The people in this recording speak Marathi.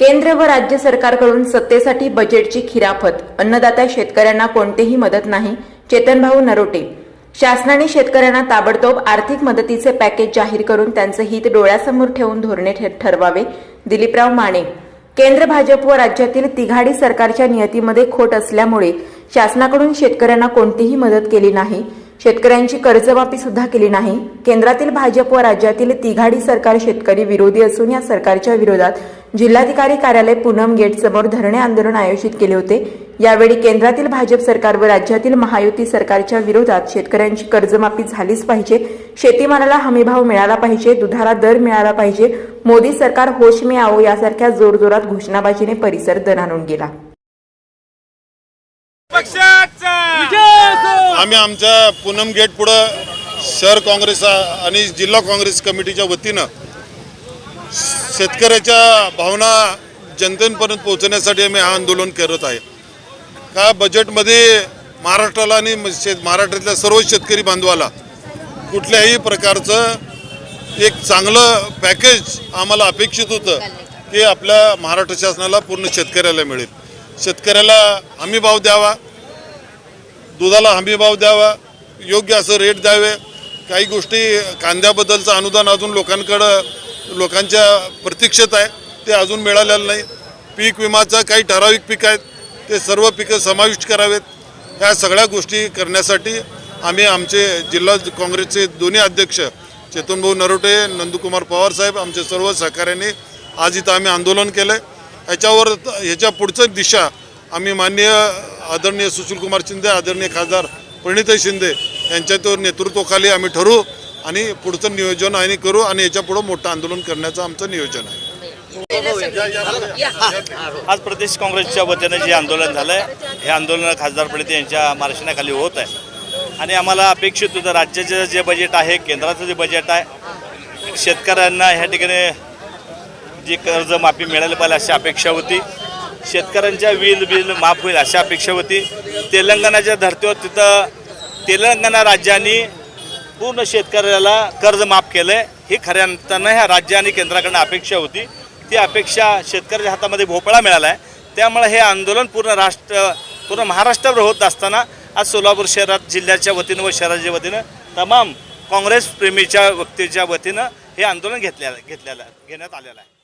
केंद्र व राज्य सरकारकडून सत्तेसाठी बजेटची खिराफत. अन्नदाता शेतकऱ्यांना कोणतीही मदत नाही. चेतनभाऊ नरोटे. शासनाने शेतकऱ्यांना ताबडतोब आर्थिक मदतीचे पॅकेज जाहीर करून त्यांचे हित डोळ्यासमोर ठेवून धोरणे ठरवावे. दिलीपराव माने. केंद्र भाजप व राज्यातील तिघाडी सरकारच्या नियतीमध्ये खोट असल्यामुळे शासनाकडून शेतकऱ्यांना कोणतीही मदत केली नाही. शेतकऱ्यांची कर्जमाफी सुद्धा केली नाही. केंद्रातील भाजप व राज्यातील तिघाडी सरकार शेतकरी विरोधी असून या सरकारच्या विरोधात जिल्हाधिकारी कार्यालय पूनम गेट समोर धरणे आंदोलन आयोजित केले होते. यावेळी केंद्रातील भाजप सरकार व राज्यातील महायुती सरकारच्या विरोधात शेतकऱ्यांची कर्जमाफी झालीच पाहिजे. शेतीमालाला हमीभाव मिळाला पाहिजे. दुधाला दर मिळाला पाहिजे. मोदी सरकार होश में आओ यासारख्या जोरजोरात घोषणाबाजीने परिसर दणाणून गेला. आम्ही आमच्या पूनम गेट पुढं शहर काँग्रेस आणि जिल्हा काँग्रेस कमिटीच्या वतीनं शेतकऱ्याच्या भावना जनतेपर्यंत पोहोचण्यासाठी आम्ही हा आंदोलन करत आहे. का बजेटमध्ये महाराष्ट्राला आणि शेत महाराष्ट्रातल्या सर्व शेतकरी बांधवाला कुठल्याही प्रकारचं एक चांगलं पॅकेज आम्हाला अपेक्षित होतं की आपल्या महाराष्ट्र शासनाला पूर्ण शेतकऱ्याला मिळेल. शेतकऱ्याला हमी भाव द्यावा दुधाला हमी भाव द्यावा योग्य असं रेट द्यावे. काही गोष्टी कांद्याबद्दलचं अनुदान अजून लोकांकडं लोकांच्या प्रतीक्षेत आहे. ते अजून मिळालेलं नाही. पीक विमाचं काही ठराविक पीक आहेत. ते सर्व पिकं समाविष्ट करावेत. ह्या सगळ्या गोष्टी करण्यासाठी आम्ही आमचे जिल्हा काँग्रेसचे दोन्ही अध्यक्ष चेतनभाऊ नरोटे नंदकुमार पवार साहेब आमचे सर्व सहकार्याने आज इथं आम्ही आंदोलन केलं आहे ह्याच्यावर ह्याच्या पुढचं दिशा आम्ही माननीय आदरणीय सुशीलकुमार शिंदे आदरणीय खासदार प्रणिताई शिंदे यांच्या तो नेतृत्वाखाली आम्ही ठरवू आणि पुढचं नियोजन आणि करू आणि याच्या पुढं मोठं आंदोलन करण्याचं आमचं नियोजन आहे. आज प्रदेश काँग्रेसच्या वतीनं जे आंदोलन झालं आहे हे आंदोलन खासदार प्रणित यांच्या मार्गदर्शनाखाली होत आहे. आणि आम्हाला अपेक्षित होतं राज्याचं जे बजेट आहे केंद्राचं जे बजेट आहे शेतकऱ्यांना ह्या ठिकाणी जी कर्जमाफी मिळायला पाहिजे अशी अपेक्षा होती. शेतकऱ्यांच्या वीज बिल माफ होईल अशी अपेक्षा होती. तेलंगणाच्या धर्तीवर तिथं तेलंगणा राज्याने पूर्ण शेतकऱ्याला कर्ज माफ केलं आहे ही खऱ्या अर्थानं ह्या राज्य आणि केंद्राकडनं अपेक्षा होती. ती अपेक्षा शेतकऱ्याच्या हातामध्ये भोपळा मिळाला आहे त्यामुळे हे आंदोलन पूर्ण राष्ट्र पूर्ण महाराष्ट्रावर होत असताना आज सोलापूर शहरात जिल्ह्याच्या वतीनं व शहराच्या वतीनं तमाम काँग्रेस प्रेमीच्या व्यक्तीच्या वतीनं हे आंदोलन घेतलेलं घेतलेलं घेण्यात आलेलं आहे.